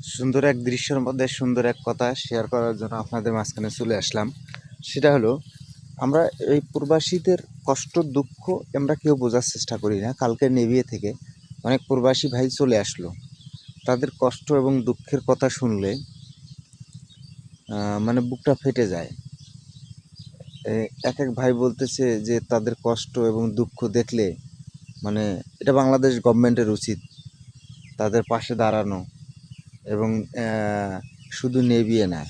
সুন্দর এক দৃশ্যের মধ্যে সুন্দর এক কথা শেয়ার করার জন্য আপনাদের মাঝখানে চলে আসলাম। সেটা হলো, আমরা এই প্রবাসীদের কষ্ট, দুঃখ আমরা কেউ বোঝার চেষ্টা করি না। কালকে নেভিয়ে থেকে অনেক প্রবাসী ভাই চলে আসলো। তাদের কষ্ট এবং দুঃখের কথা শুনলে মানে বুকটা ফেটে যায়। এক এক ভাই বলতেছে যে তাদের কষ্ট এবং দুঃখ দেখলে মানে এটা বাংলাদেশ গভর্নমেন্টের উচিত। তাদের পাশে দাঁড়ানো। এবং শুধু নেভিয়ে না,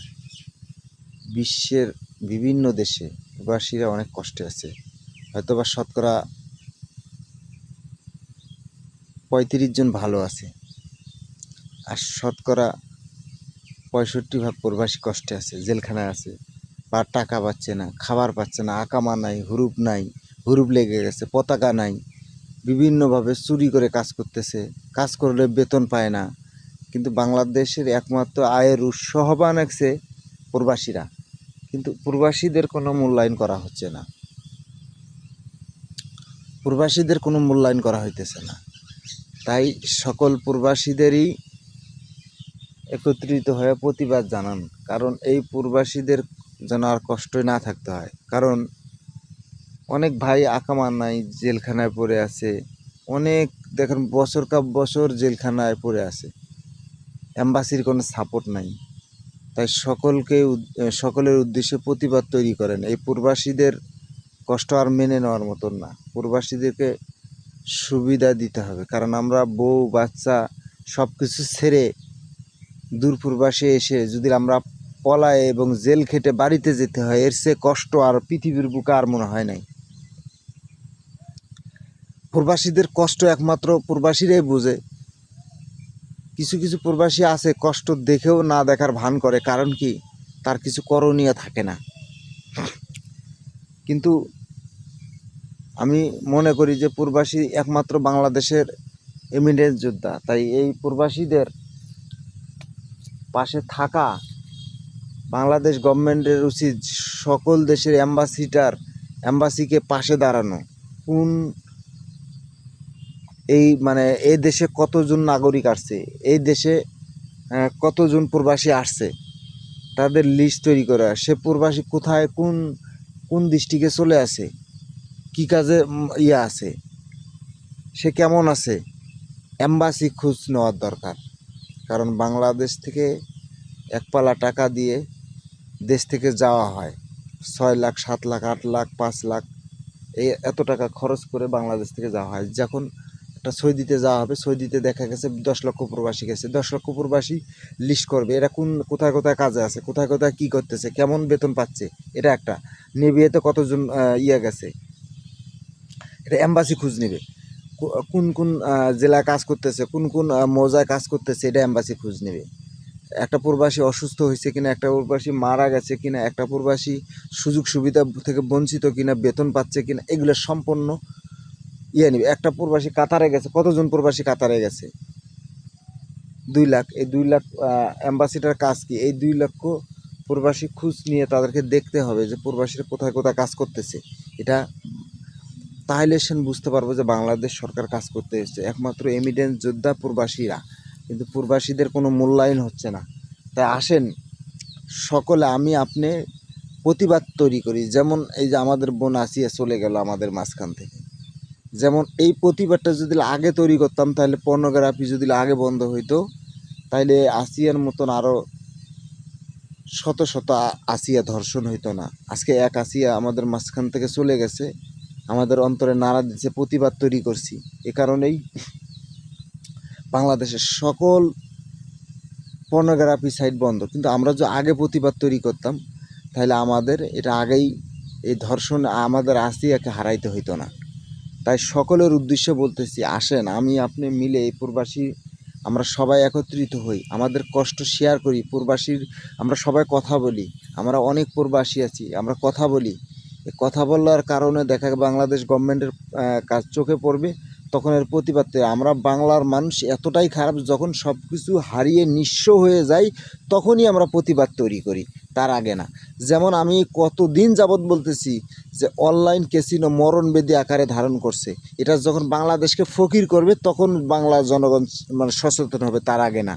বিশ্বের বিভিন্ন দেশে প্রবাসীরা অনেক কষ্টে আছে। হয়তো বা শতকরা পঁয়ত্রিশ জন ভালো আছে, আর শতকরা পঁয়ষট্টি ভাগ প্রবাসী কষ্টে আছে, জেলখানায় আছে, বা টাকা পাচ্ছে না, খাবার পাচ্ছে না, আকামা নাই, হুরুপ নাই, হুরুপ লেগে গেছে, পতাকা নাই, বিভিন্নভাবে চুরি করে কাজ করতেছে, কাজ করলে বেতন পায় না কিন্তু বাংলাদেশের একমাত্র আয়ের উৎস হবে অনেকছে প্রবাসীরা। কিন্তু প্রবাসীদের কোনো মূল্যায়ন করা হচ্ছে না। প্রবাসীদের কোনো মূল্যায়ন করা হইতেছে না। তাই সকল প্রবাসীদেরই একত্রিত হয়ে প্রতিবাদ জানান, কারণ এই প্রবাসীদের যেন আর কষ্টই না থাকতে হয়। কারণ অনেক ভাই আকামার নাই, জেলখানায় পড়ে আছে। অনেক দেখেন বছর কা বছর জেলখানায় পড়ে আছে। অ্যাম্বাসির কোনো সাপোর্ট নাই। তাই সকলকে সকলের উদ্দেশ্যে প্রতিবাদ তৈরি করেন। এই প্রবাসীদের কষ্ট আর মেনে নেওয়ার মতন না। প্রবাসীদেরকে সুবিধা দিতে হবে। কারণ আমরা বউ, বাচ্চা সব কিছু ছেড়ে দূর প্রবাসে এসে যদি আমরা পলায় এবং জেল খেটে বাড়িতে যেতে হয়, এর সে কষ্ট আর পৃথিবীর বুকে আর মনে হয় নাই। প্রবাসীদের কষ্ট একমাত্র প্রবাসীরাই বোঝে। কিছু কিছু প্রবাসী আছে, কষ্ট দেখেও না দেখার ভান করে, কারণ কি? তার কিছু করণীয় থাকে না। কিন্তু আমি মনে করি যে প্রবাসী একমাত্র বাংলাদেশের এমিডেন্স যোদ্ধা। তাই এই প্রবাসীদের পাশে থাকা বাংলাদেশ গভর্নমেন্টের উচিত সকল দেশের অ্যাম্বাসিডার অ্যাম্বাসিকে পাশে দাঁড়ানো। কোন এই মানে এই দেশে কতজন নাগরিক আসছে? এই দেশে কতজন প্রবাসী আসছে? তাদের লিস্ট তৈরি করা। সে প্রবাসী কোথায়, কোন কোন ডিস্ট্রিক্টে চলে আসে কি কাজে ইয়ে আছে? সে কেমন আছে? অ্যাম্বাসি খোঁজ নেওয়ার দরকার। কারণ বাংলাদেশ থেকে এক পালা টাকা দিয়ে দেশ থেকে যাওয়া হয়। ছয় লাখ, সাত লাখ, আট লাখ, পাঁচ লাখ এই এত টাকা খরচ করে বাংলাদেশ থেকে যাওয়া হয়। যখন একটা সৌদিতে যাওয়া হবে। সৌদিতে দেখা গেছে দশ লক্ষ প্রবাসী গেছে। দশ লক্ষ প্রবাসী লিস্ট করবে। এরা কোন, কোথায় কোথায় কাজে আছে, কোথায় কোথায় কী করতেছে, কেমন বেতন পাচ্ছে, এটা একটা। নেভিয়েতে কতজন ইয়ে গেছে। এটা অ্যাম্বাসি খোঁজ নেবে। কোন কোন জেলায় কাজ করতেছে, কোন কোন মৌজায় কাজ করতেছে, এটা অ্যাম্বাসি খোঁজ নেবে। একটা প্রবাসী অসুস্থ হয়েছে কিনা, একটা প্রবাসী মারা গেছে কিনা, একটা প্রবাসী সুযোগ সুবিধা থেকে বঞ্চিত কিনা, বেতন পাচ্ছে কিনা, এগুলো সম্পূর্ণ ইয়ে নেবে। একটা প্রবাসী কাতারে গেছে, কতজন প্রবাসী কাতারে গেছে? দুই লাখ। এই দুই লাখ অ্যাম্বাসিডার কাজ কি? এই দুই লক্ষ প্রবাসী খোঁজ নিয়ে তাদেরকে দেখতে হবে যে প্রবাসীরা কোথায় কোথায় কাজ করতেছে। এটা তাহলে সেন বুঝতে পারব যে বাংলাদেশ সরকার কাজ করতে এসেছে। একমাত্র এমিডেন্স যোদ্ধা প্রবাসীরা। কিন্তু প্রবাসীদের কোনো মূল্যায়ন হচ্ছে না। তাই আসেন, সকলে আমি আপনি প্রতিবাদ তৈরি করি। যেমন এই যে আমাদের বোন আসিয়া চলে গেল আমাদের মাঝখান থেকে। যেমন এই প্রতিবাদটা যদি আগে তৈরি করতাম, তাহলে পর্নোগ্রাফি যদি আগে বন্ধ হইতো তাহলে আসিয়ার মতন আরও শত শত আসিয়া ধর্ষণ হইতো না। আজকে এক আসিয়া আমাদের মাঝখান থেকে চলে গেছে, আমাদের অন্তরে নাড়া দিচ্ছে প্রতিবাদ তৈরি করছি। এ কারণেই বাংলাদেশের সকল পর্নোগ্রাফি সাইট বন্ধ। কিন্তু আমরা যে আগে প্রতিবাদ তৈরি করতাম তাহলে আমাদের এটা আগেই এই ধর্ষণ আমাদের আসিয়াকে হারাইতে হইতো না। তাই সকলের উদ্দেশ্যে বলতেছি, আসেন, আমি, আপনি মিলে এই প্রবাসী আমরা সবাই একত্রিত হই। আমাদের কষ্ট শেয়ার করি, প্রবাসীর আমরা সবাই কথা বলি। আমরা অনেক প্রবাসী আছি, আমরা কথা বলি। কথা বলার কারণে দেখা বাংলাদেশ গভর্নমেন্টের কাজ চোখে পড়বে। তখন এর প্রতিবাদ। আমরা বাংলার মানুষ এতটাই খারাপ, যখন সব কিছু হারিয়ে নিঃস্ব হয়ে যায় তখনই আমরা প্রতিবাদ তৈরি করি, তার আগে না যেমন আমি কতদিন যাবৎ বলতেছি যে অনলাইন ক্যাসিনো মরণবেদী আকারে ধারণ করছে, এটা যখন বাংলাদেশকে ফকির করবে, তখন বাংলার জনগণ মানে সচেতন হবে, তার আগে না